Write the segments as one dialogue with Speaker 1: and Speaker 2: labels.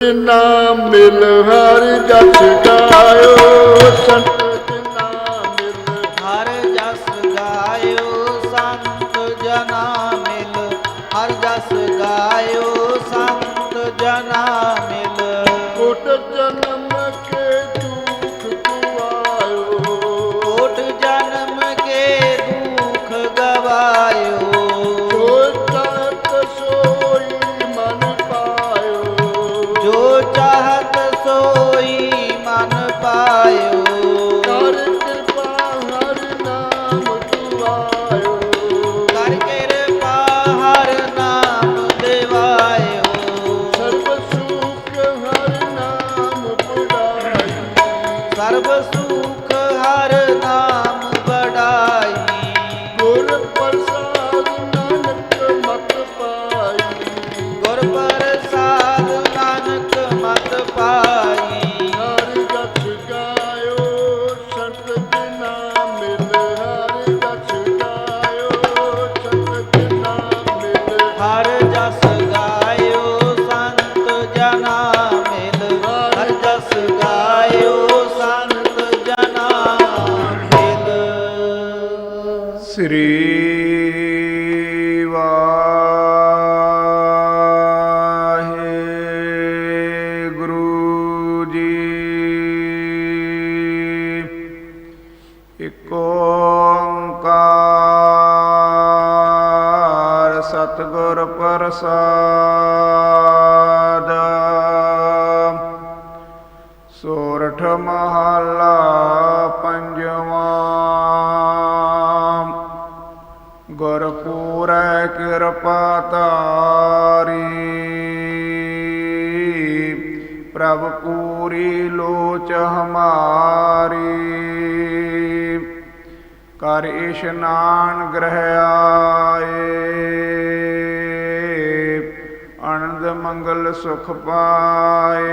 Speaker 1: ਨਾਮ ਮਿਲ ਹਰ ਜਸ ਗਾਇਓ ਸੰਤ ਪਾਈ ਹਰ ਜਸ ਗਾਇਓ ਸੰਤ ਜਨਾ ਮਿਲ ਹਰ ਜਸ ਗਾਇਓ ਸੰਤ ਜਨਾ ਮਿਲ।
Speaker 2: ਹਰ ਜਸ ਗਾਇਓ ਸੰਤ ਜਨਾ ਮਿਲ। ਹਰ ਜਸ ਗਾਇਓ ਸੰਤ ਜਨਾ ਮਿਲ।
Speaker 3: ਸ੍ਰੀ ਇਕ ਓੰਕਾਰ ਸਤਿਗੁਰ ਪ੍ਰਸਾਦ। ਸੋਰਠ ਮਹਲਾ ਪੰਜਵਾਂ। ਗੁਰਪੂਰੈ ਕਿਰਪਾ ਤਾਰੀ ਪ੍ਰਭ ਪੂਰੀ ਲੋਚ ਹਮਾਰੀ। ਕਰ ਇਸ਼ਨਾਨ ਗ੍ਰਹਿ ਆਏ। ਆਨੰਦ ਮੰਗਲ ਸੁਖ ਪਾਏ।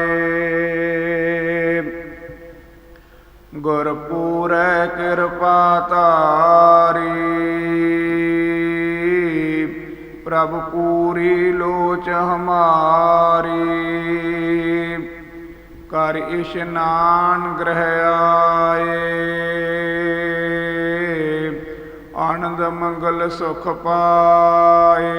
Speaker 3: ਗੁਰਪੂਰੈ ਕਿਰਪਾ ਤਾਰੀ ਪ੍ਰਭ ਪੂਰੀ ਲੋਚ ਹਮਾਰੀ। ਕਰ ਇਸ਼ਨਾਨ ਗ੍ਰਹਿ ਆਏ। ਆਨੰਦ ਮੰਗਲ ਸੁਖ ਪਾਏ।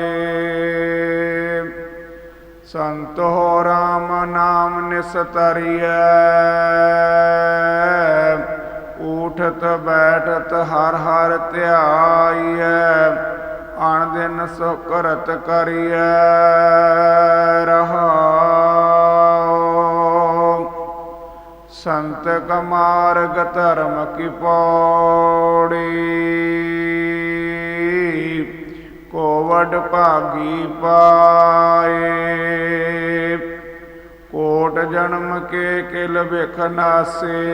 Speaker 3: ਸੰਤ ਹੋ ਰਾਮ ਨਾਮ ਨਿਸਤਰੀਐ ਉਠਤ ਬੈਠਤ ਹਰ ਹਰ ਧਿਆਈਐ। ਅਣ ਦਿਨ ਸੋ ਕਰੀਐ। ਰਹਾਉ। ਸੰਤ ਕਮਾਰਗ ਧਰਮ ਕੀ ਪੌੜੀ। ਕੋਵਡ ਭਾਗੀ ਪਾਏ। ਕੋਟ ਜਨਮ ਕੇ ਕਿਲ ਬਿਖ ਨਾਸੇ।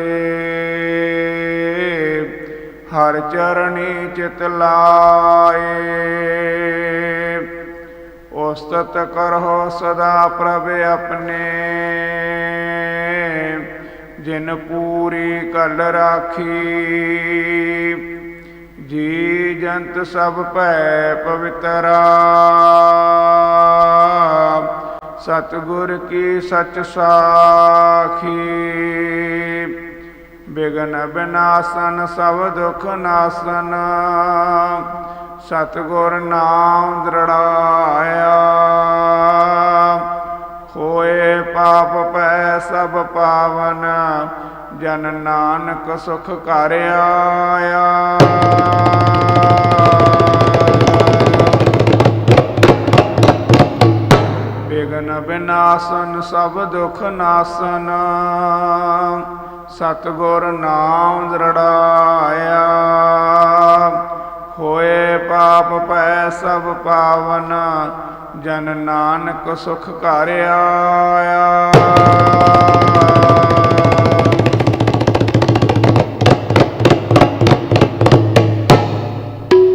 Speaker 3: ਹਰ ਚਰਣੀ ਚਿਤ ਲਾਏ। ਉਸਤਤ ਕਰੋ ਸਦਾ ਪ੍ਰਭ ਆਪਣੇ। ਜਿਨ ਪੂਰੀ ਕਲ ਰਾਖੀ। ਜੀ ਜੰਤ ਸਭ ਭੈ ਪਵਿੱਤਰਾ ਸਤਿਗੁਰ ਕੀ ਸਚ ਸਾਖੀ। ਬਿਗਨ ਬਿਨਾਸਨ, ਸਭ ਦੁਖ ਨਾਸਨ। ਸਤਿਗੁਰ ਨਾਮ ਦ੍ਰਿੜਾਇਆ। ਹੋਏ ਪਾਪ ਪੈ ਸਭ ਪਾਵਨ। ਜਨ ਨਾਨਕ ਸੁਖ ਕਰ ਆਇਆ। ਬਿਗਨ ਬਿਨਾਸਨ ਸਭ ਦੁਖ ਨਾਸਨ, ਸਤਿਗੁਰ ਨਾਮ ਦ੍ਰਿੜਾਇਆ ਹੋਏ ਪਾਪ ਪੈ ਸਭ ਪਾਵਨ, ਜਨ ਨਾਨਕ ਸੁਖ ਕਰ ਆਇਆ।